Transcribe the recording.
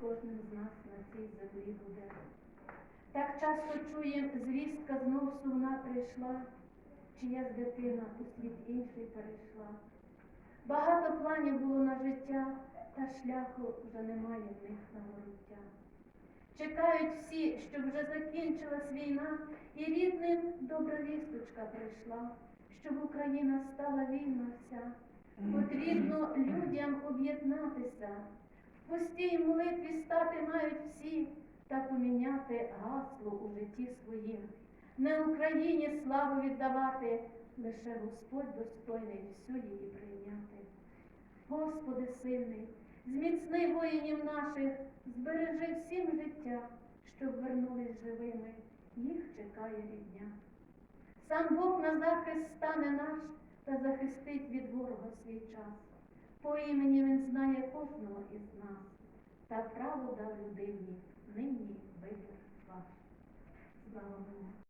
кожним з нас на цій землі буде. Так часто чуєм, звістка знов сумна прийшла, чиясь дитина у світ інший перейшла. Багато планів було на життя, та шляху вже немає в них на. Чекають всі, щоб вже закінчилась війна, і рідним добра вісточка прийшла, щоб Україна стала вільна вся. Потрібно людям об'єднатися, постій молитві стати мають всі та поміняти гасло у житті своїм. Не Україні славу віддавати, лише Господь достойний всю її прийняти. Господи сильний, зміцни воїнів наших, збережи всім життя, щоб вернулись живими, їх чекає рідня. Сам Бог на захист стане наш та захистить від ворога свій час. По імені Він знає кожного із нас, та право дав людині нині вибір ваш. Слава Богу.